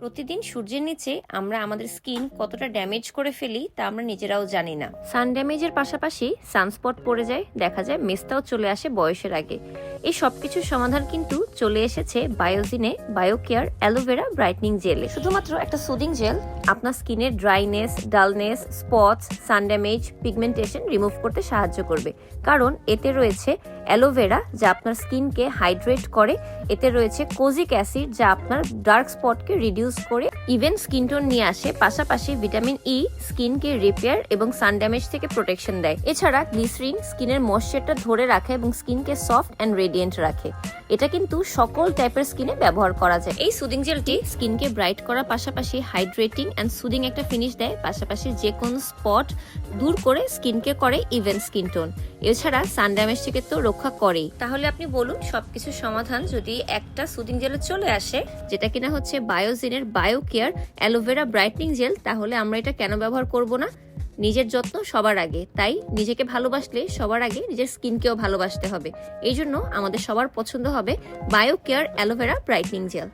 প্রতিদিন সূর্যের নিচে আমরা আমাদের স্কিন কতটা ড্যামেজ করে ফেলি তা আমরা নিজেরাও জানি না। সান ড্যামেজের পাশাপাশি সানস্পট পড়ে যায়, দেখা যায় মেস্তাও চলে আসে বয়সের আগে। এই সব কিছুর সমাধান কিন্তু চলে এসেছে বায়োজিনে বায়োকেয়ার অ্যালোভেরা ব্রাইটনিং জেলে। শুধুমাত্র একটা সুদিং জেল, আপনার স্কিনের dryness, dullness, spots, sun damage, pigmentation remove করতে সাহায্য করবে। কারণ এতে রয়েছে অ্যালোভেরা, যা আপনার স্কিনকে হাইড্রেট করে। এতে রয়েছে কোজিক অ্যাসিড, যা আপনার ডার্ক স্পটকে রিডিউস করে ইভেন স্কিন টোন নিয়ে আসে। পাশাপাশি ভিটামিন ই স্কিনকে রিপেয়ার এবং সান ড্যামেজ থেকে প্রোটেকশন দেয়। এছাড়া গ্লিসরিন স্কিনের ময়শ্চারটা ধরে রাখে এবং স্কিনকে সফট অ্যান্ড রেডিয়েন্ট রাখে। এটা কিন্তু সকল টাইপের স্কিনে ব্যবহার করা যায়। এই সুদিং জেলটি স্কিনকে ব্রাইট করার পাশাপাশি হাইড্রেটিং অ্যান্ড সুদিং একটা ফিনিশ দেয়। পাশাপাশি যে কোনো স্পট দূর করে স্কিনকে করে ইভেন স্কিন টোন। এছাড়া সান ড্যামেজ থেকে তো রক্ষা করে। তাহলে আপনি বলুন, সবকিছুর সমাধান যদি একটা সুদিং জেলে চলে আসে, যেটা কিনা হচ্ছে বায়োজিনের bio care aloe vera brightening gel তাহলে আমরা এটা কেন ব্যবহার করব না? নিজের যত্ন সবার আগে। তাই নিজেকে ভালোবাসলে সবার আগে নিজের স্কিনকেও ভালোবাসতে হবে। এই জন্য আমাদের সবার পছন্দ হবে bio care aloe vera brightening gel